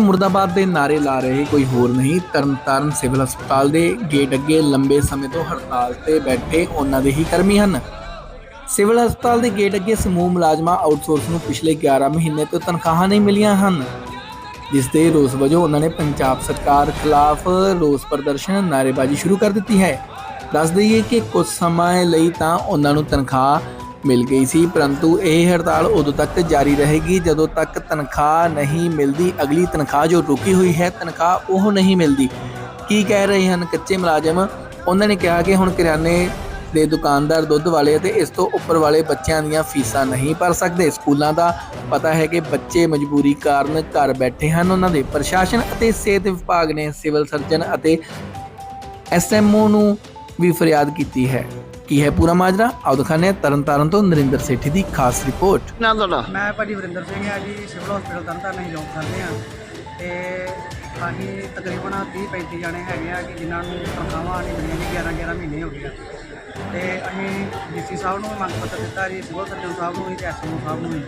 ਮੁਰਦਾਬਾਦ ਦੇ ਨਾਰੇ ਲਾ ਰਹੇ ਕੋਈ ਹੋਰ ਨਹੀਂ। ਤਰਨਤਾਰਨ ਸਿਵਲ ਹਸਪਤਾਲ ਦੇ ਗੇਟ ਅੱਗੇ ਲੰਬੇ ਸਮੇਂ ਤੋਂ ਹੜਤਾਲ ਤੇ ਬੈਠੇ ਉਹਨਾਂ ਦੇ ਹੀ ਕਰਮੀ ਹਨ। ਸਿਵਲ ਹਸਪਤਾਲ ਦੇ ਗੇਟ ਅੱਗੇ ਸਮੂਹ ਮੁਲਾਜ਼ਮਾਂ ਆਊਟਸੋਰਸ ਨੂੰ ਪਿਛਲੇ 11 ਮਹੀਨੇ ਤੋਂ ਤਨਖਾਹਾਂ ਨਹੀਂ ਮਿਲੀਆਂ ਹਨ। ਜਿਸ ਦੇ ਰੋਸ ਵਜੋਂ ਉਹਨਾਂ ਨੇ ਪੰਜਾਬ ਸਰਕਾਰ ਖਿਲਾਫ ਰੋਸ ਪ੍ਰਦਰਸ਼ਨ, ਨਾਅਰੇਬਾਜ਼ੀ ਸ਼ੁਰੂ ਕਰ ਦਿੱਤੀ ਹੈ। ਦੱਸ ਦਈਏ ਕਿ ਕੁਝ ਸਮਾਂ ਲਈ ਤਾਂ ਉਹਨਾਂ ਨੂੰ ਤਨਖਾਹ ਮਿਲ ਗਈ ਸੀ, ਪਰੰਤੂ ਇਹ ਹੜਤਾਲ ਉਦੋਂ ਤੱਕ ਜਾਰੀ ਰਹੇਗੀ ਜਦੋਂ ਤੱਕ ਤਨਖਾਹ ਨਹੀਂ ਮਿਲਦੀ। ਅਗਲੀ ਤਨਖਾਹ ਜੋ ਰੁਕੀ ਹੋਈ ਹੈ, ਤਨਖਾਹ ਉਹ ਨਹੀਂ ਮਿਲਦੀ। ਕੀ ਕਹਿ ਰਹੇ ਹਨ ਕੱਚੇ ਮੁਲਾਜ਼ਮ? ਉਹਨਾਂ ਨੇ ਕਿਹਾ ਕਿ ਹੁਣ ਕਿਰਾਨੇ ਦੇ ਦੁਕਾਨਦਾਰ ਦੁੱਧ ਵਾਲੇ ਅਤੇ ਇਸ ਤੋਂ ਉੱਪਰ ਵਾਲੇ ਬੱਚਿਆਂ ਦੀਆਂ ਫੀਸਾਂ ਨਹੀਂ ਭਰ ਸਕਦੇ। ਸਕੂਲਾਂ ਦਾ ਪਤਾ ਹੈ ਕਿ ਬੱਚੇ ਮਜਬੂਰੀ ਕਾਰਨ ਘਰ ਬੈਠੇ ਹਨ। ਉਹਨਾਂ ਦੇ ਪ੍ਰਸ਼ਾਸਨ ਅਤੇ ਸਿਹਤ ਵਿਭਾਗ ਨੇ ਸਿਵਲ ਸਰਜਨ ਅਤੇ ਐਸਐਮਓ ਨੂੰ ਵੀ ਫਰਿਆਦ ਕੀਤੀ ਹੈ। ਕੀ ਹੈ ਪੂਰਾ ਮਾਜਰਾ? ਆਓ ਦਿਖਾਉਂਦੇ ਹਾਂ ਤਰਨਤਾਰਨ ਤੋਂ ਨਰਿੰਦਰ ਸੇਠੀ ਦੀ ਖਾਸ ਰਿਪੋਰਟ। ਨਾ ਤੁਹਾਡਾ। ਮੈਂ ਭਾਜੀ ਵਰਿੰਦਰ ਸਿੰਘ ਆ ਜੀ ਸਿਵਲ ਹਸਪੀਟਲ ਤਰਨਤਾਰਨ ਅਸੀਂ ਜੌਬ ਕਰਦੇ ਆ ਤੇ ਅਸੀਂ ਤਕਰੀਬਨ 30 35 ਜਾਣੇ ਹੈਗੇ ਆ ਕਿ ਜਿਨ੍ਹਾਂ ਨੂੰ ਤਨਖਾਹਾਂ ਨਹੀਂ ਮਿਲੀਆਂ ਜੀ 11 11 ਮਹੀਨੇ ਹੋ ਗਏ ਆ। ਤੇ ਅਸੀਂ ਡੀਸੀ ਸਾਹਿਬ ਨੂੰ ਮੰਗ ਪੱਤਰ ਦਿੱਤਾ ਜੀ ਸਿਵਲ ਸਰਜਨ ਸਾਹਿਬ ਨੂੰ ਵੀ ਤੇ ਐਸਐਮਓ ਸਾਹਿਬ ਨੂੰ ਵੀ।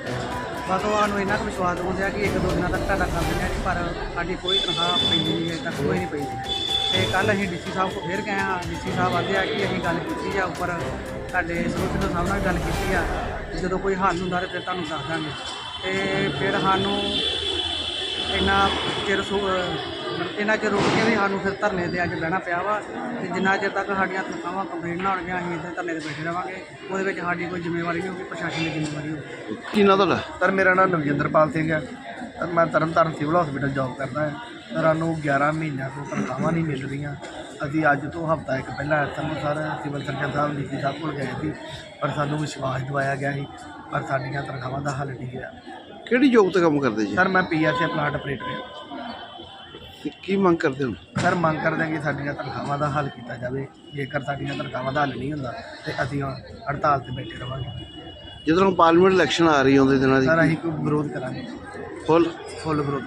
ਬਸ ਉਹ ਸਾਨੂੰ ਇੰਨਾ ਕੁ ਵਿਸ਼ਵਾਸ ਦਿਵਾਉਂਦੇ ਆ ਕਿ ਇੱਕ ਦੋ ਦਿਨਾਂ ਤੱਕ ਤੁਹਾਡਾ ਕਰ ਦਿੰਦੇ ਆ ਜੀ ਪਰ ਸਾਡੀ ਕੋਈ ਤਨਖਾਹ ਪੈਂਦੀ ਨਹੀਂ ਹੈ ਤੱਕ ਕੋਈ ਨਹੀਂ ਪਈ। ਤੇ ਕੱਲ ਅਸੀਂ ਡੀਸੀ ਸਾਹਿਬ ਕੋਲ ਫੇਰ ਗਏ ਆ ਡੀਸੀ ਸਾਹਿਬ ਆਂਦੇ ਆ ਕਿ ਅਸੀਂ ਗੱਲ ਕੀਤੀ ਆ ਉੱਪਰ। ਸਾਡੇ ਸਰਜਨ ਸਾਹਿਬ ਨਾਲ ਗੱਲ ਕੀਤੀ ਆ। ਜਦੋਂ ਕੋਈ ਹੱਲ ਹੁੰਦਾ ਤੇ ਫਿਰ ਤੁਹਾਨੂੰ ਦੱਸ ਦਾਂਗੇ। ਤੇ ਫਿਰ ਸਾਨੂੰ ਇੰਨਾ ਚਿਰ ਇੰਨਾ ਚਿਰ ਰੁਕ ਕੇ ਵੀ ਸਾਨੂੰ ਫਿਰ ਧਰਨੇ ਤੇ ਅੱਜ ਬਹਿਣਾ ਪਿਆ ਵਾ। ਤੇ ਜਿੰਨਾ ਚਿਰ ਤੱਕ ਸਾਡੀਆਂ ਤਨਖਾਹਾਂ ਕੰਪਲੀਟ ਨਾ ਹੋਣਗੀਆਂ ਅਸੀਂ ਇੱਥੇ ਧਰਨੇ ਤੇ ਬੈਠੇ ਰਵਾਂਗੇ। ਉਹਦੇ ਵਿੱਚ ਸਾਡੀ ਕੋਈ ਜ਼ਿੰਮੇਵਾਰੀ ਨਹੀਂ ਹੋਊਗੀ ਪ੍ਰਸ਼ਾਸਨ ਦੀ ਜ਼ਿੰਮੇਵਾਰੀ ਹੋਊਗੀ। ਕੀ ਨਾ ਤੁਹਾਡਾ ਸਰ ਮੇਰਾ ਨਾਮ ਨਵਜਿੰਦਰਪਾਲ ਸਿੰਘ ਹੈ। ਸਰ ਮੈਂ ਤਰਨਤਾਰਨ ਸਿਵਲ ਹਸਪੀਟਲ ਜੌਬ ਕਰਦਾ ਹਾਂ। ਸਰ ਸਾਨੂੰ 11 ਮਹੀਨਿਆਂ ਤੋਂ ਤਨਖਾਹਾਂ ਨਹੀਂ ਮਿਲ ਰਹੀਆਂ। ਅਸੀਂ ਅੱਜ ਤੋਂ ਹਫਤਾ ਇੱਕ ਪਹਿਲਾਂ ਐਸਐਮਓ ਸਰ ਸਿਵਲ ਸਰਜਨ ਸਾਹਿਬ ਡੀਸੀ ਸਾਹਿਬ ਕੋਲ ਗਏ ਸੀ ਪਰ ਸਾਨੂੰ ਵਿਸ਼ਵਾਸ ਦਿਵਾਇਆ ਗਿਆ ਸੀ ਪਰ ਸਾਡੀਆਂ ਤਨਖਾਹਾਂ ਦਾ ਹੱਲ ਨਹੀਂ ਹੋਇਆ। ਕਿਹੜੀ ਜੋਬ ਤੇ ਕੰਮ ਕਰਦੇ ਜੀ? ਸਰ ਮੈਂ ਪੀਐਸਏ ਪਲਾਂਟ ਆਪਰੇਟਰ ਹਾਂ। ਤੇ ਕੀ ਮੰਗ ਕਰਦੇ ਹੋ? ਸਰ ਮੰਗ ਕਰਦੇ ਹਾਂ ਕਿ ਸਾਡੀਆਂ ਤਨਖਾਹਾਂ ਦਾ ਹੱਲ ਕੀਤਾ ਜਾਵੇ। ਜੇਕਰ ਸਾਡੀਆਂ ਤਨਖਾਹਾਂ ਦਾ ਹੱਲ ਨਹੀਂ ਹੁੰਦਾ ਤੇ ਅਸੀਂ ਹੜਤਾਲ ਤੇ ਬੈਠੇ ਰਵਾਂਗੇ। ਜਦੋਂ ਪਾਰਲੀਮੈਂਟ ਇਲੈਕਸ਼ਨ ਆ ਰਹੀ ਹੈ ਉਹਦੇ ਦਿਨਾਂ ਸਰ ਦੀ ਅਸੀਂ ਕੋਈ ਵਿਰੋਧ ਕਰਾਂਗੇ। فول فول